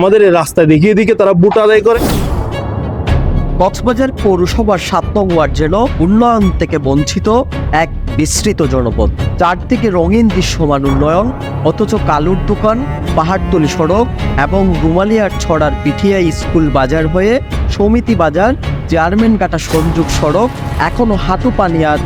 আমাদের রাস্তা দেখিয়ে দিকে তারা বুট আদায় করে। কক্সবাজার পৌরসভার সাত নং ওয়ার্ড যেন উন্নয়ন থেকে বঞ্চিত এক বিস্তৃত জনপদ। চারদিকে রঙিন দৃশ্যমান উন্নয়ন, অথচ কালুর দোকান, পাহাড়তলি সড়ক এবং রুমালিয়ার ছড়ার পিঠিয়া স্কুল বাজার হয়ে সমিতি বাজার চেয়ারম্যান কাটা সংযোগ সড়ক এখনও হাঁটু পানি আর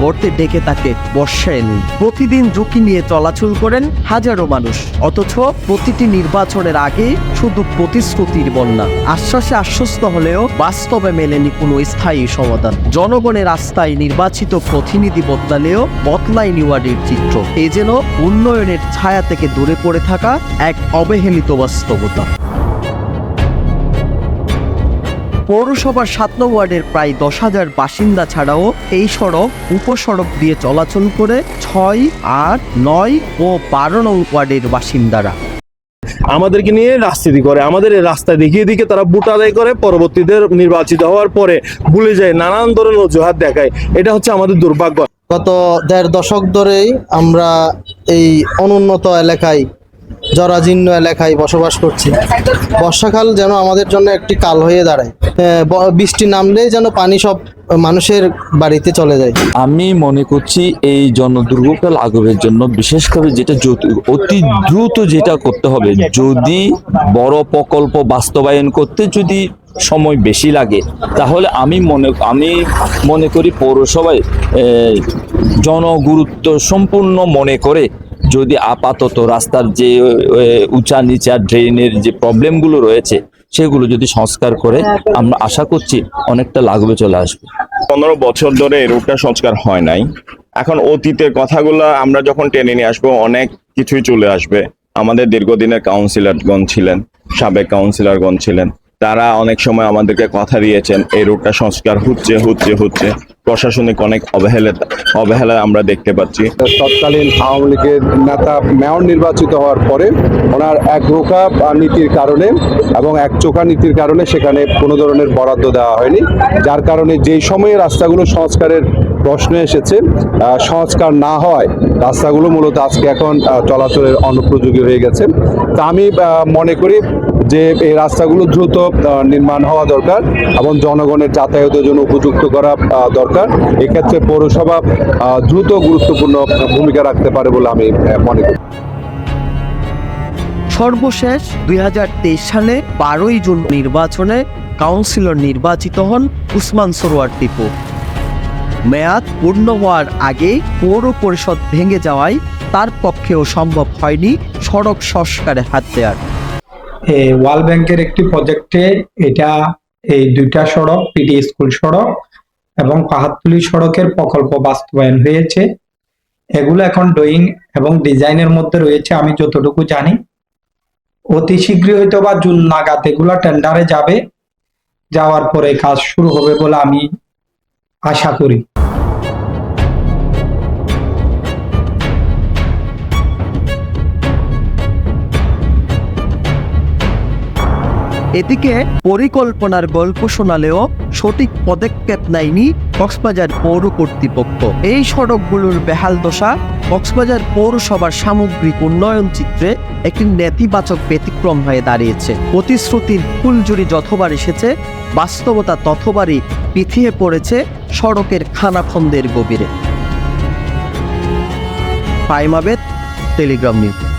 গর্তে ডেকে তাকে বর্ষায় নেই প্রতিদিন ঝুঁকি নিয়ে চলাচল করেন হাজারো মানুষ। অথচ প্রতিটি নির্বাচনের আগে শুধু প্রতিশ্রুতির বন্যা। আশ্বাসে আশ্বস্ত হলেও বাস্তবে মেলেনি কোনো স্থায়ী সমাধান। জনগণের রাস্তায় নির্বাচিত প্রতিনিধি বদলালেও বদলায়নি ওয়ার্ডের চিত্র। এ যেন উন্নয়নের ছায়া থেকে দূরে পড়ে থাকা এক অবহেলিত বাস্তবতা। পৌরসভার সাত নং ওয়ার্ডের প্রায় দশ হাজার বাসিন্দা ছাড়াও এই সড়ক উপসড়ক দিয়ে চলাচল করে ছয় আট নয় ও বারো নং ওয়ার্ডের বাসিন্দারা। আমাদেরকে নিয়ে রাজনীতি করে আমাদের এই রাস্তা দেখিয়ে দিকে তারা বুট আদায় করে পরবর্তীতে নির্বাচিত হওয়ার পরে ভুলে যায় নানান ধরনের অজুহাত দেখায়। এটা হচ্ছে আমাদের দুর্ভাগ্য। গত দেড় দশক ধরেই আমরা এই অনুন্নত এলাকায় জরাজীর্ণ এলাকায় বসবাস করছি। বর্ষাকাল যেন আমাদের জন্য একটি কাল হয়ে দাঁড়ায়। বৃষ্টি নামলেই যেন পানি সব মানুষের বাড়িতে চলে যায়। আমি মনে করছি এই জনদুর্ভোগটা লাঘবের জন্য, বিশেষ করে যেটা অতি দ্রুত যেটা করতে হবে, যদি বড় প্রকল্প বাস্তবায়ন করতে যদি সময় বেশি লাগে, তাহলে আমি মনে আমি মনে করি পৌরসভায় জনগুরুত্ব সম্পূর্ণ মনে করে যদি আপাতত রাস্তার যে উঁচা নিচা ড্রেনের যে প্রবলেমগুলো রয়েছে সেগুলো যদি সংস্কার করে আমরা আশা করছি অনেকটা লাঘবে চলে আসবে। পনেরো বছর ধরে এই সংস্কার হয় নাই। এখন অতীতের কথাগুলো আমরা যখন টেনে নিয়ে আসব অনেক কিছুই চলে আসবে। আমাদের দীর্ঘদিনের কাউন্সিলরগণ ছিলেন সাবেক কাউন্সিলরগণ ছিলেন। তারা অনেক সময় আমাদেরকে কথা দিয়েছেন, এই রুটটা সংস্কার হচ্ছে হচ্ছে হচ্ছে। প্রশাসনিক অনেক অবহেলা অবহেলা আমরা দেখতে পাচ্ছি। তৎকালীন আওয়ামী লীগের নেতা মেয়র নির্বাচিত হওয়ার পরে ওনার এক রোকা নীতির কারণে এবং এক চোখা নীতির কারণে সেখানে কোনো ধরনের বরাদ্দ দেওয়া হয়নি, যার কারণে যেই সময়ে রাস্তাগুলো সংস্কারের প্রশ্ন এসেছে সংস্কার না হয় রাস্তাগুলো মূলত আজকে এখন চলাচলের অনুপযোগী হয়ে গেছে। তা আমি মনে করি যে এই রাস্তাগুলো দ্রুত নির্মাণ হওয়া দরকার এবং জনগণের যাতায়াতের জন্য উপযুক্ত করা দরকার। এক্ষেত্রে পৌরসভা দ্রুত গুরুত্বপূর্ণ ভূমিকা রাখতে পারে বলে আমি মনে করি। সর্বশেষ দুই সালে বারোই জুন নির্বাচনে কাউন্সিলর নির্বাচিত হন উসমান সরোয়ার টিপু। মেয়াদ পূর্ণ হওয়ার আগে পৌর পরিষদ ভেঙে যাওয়ায় তার পক্ষেও সম্ভব হয়নি সড়ক সংস্কারে হাত দেওয়ার ওয়াল ব্যাংকের একটি প্রজেক্টে এটা এই দুইটা সড়ক, পিটি স্কুল সড়ক এবং পাহাড়তলি সড়কের প্রকল্প বাস্তবায়ন হয়েছে। এগুলো এখন ড্রয়িং এবং ডিজাইনের মধ্যে রয়েছে, আমি যতটুকু জানি। অতি শীঘ্রই হয়তো বা জুন নাগাদ এগুলো টেন্ডারে যাবে। যাওয়ার পরে কাজ শুরু হবে বলে আমি আশা করি। এদিকে পরিকল্পনার গল্প শোনালেও সঠিক পদক্ষেপ নেয়নি কক্সবাজার পৌর কর্তৃপক্ষ। এই সড়কগুলোর বেহাল দশা কক্সবাজার পৌরসভার সামগ্রিক উন্নয়ন চিত্রে একটি নেতিবাচক ব্যতিক্রম হয়ে দাঁড়িয়েছে। প্রতিশ্রুতির ফুলজুরি যতবার এসেছে, বাস্তবতা ততবারই পিছিয়ে পড়েছে সড়কের খানাখন্দের গভীরে। পাইমাবেদ টেলিগ্রাম নিউজ।